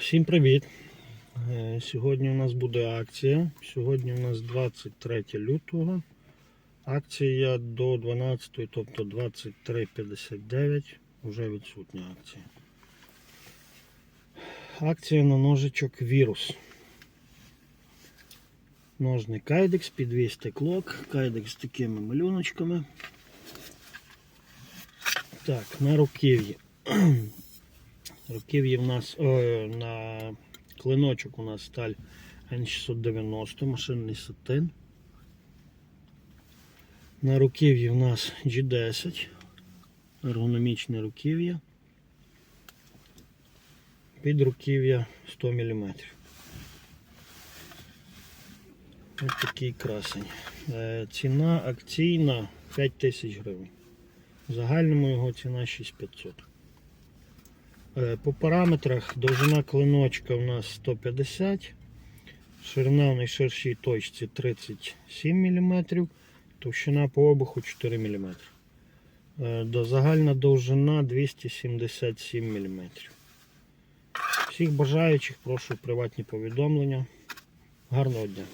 Всім привіт! Е, Сьогодні у нас буде акція. Сьогодні у нас 23 лютого. Акція до 12, тобто 23.59. Вже відсутня акція. Акція на ножичок вірус. Ножний кайдекс, підвіз клок, кайдекс з такими малюночками. Так, на руків'ї. Руків'ї в нас о, на клиночок у нас сталь N690, машинний сатин. На руків'ї в нас G10, ергономічне руків'я. Під руків'я 100 мм. Ось такий красень. Е, Ціна акційна 5000 гривень. В загальному його ціна 6500. Е, По параметрах довжина клиночка у нас 150, ширина в найширшій точці 37 мм, товщина по обуху 4 мм. Е, загальна довжина 277 мм. Всіх бажаючих прошу приватні повідомлення. Гарного дня!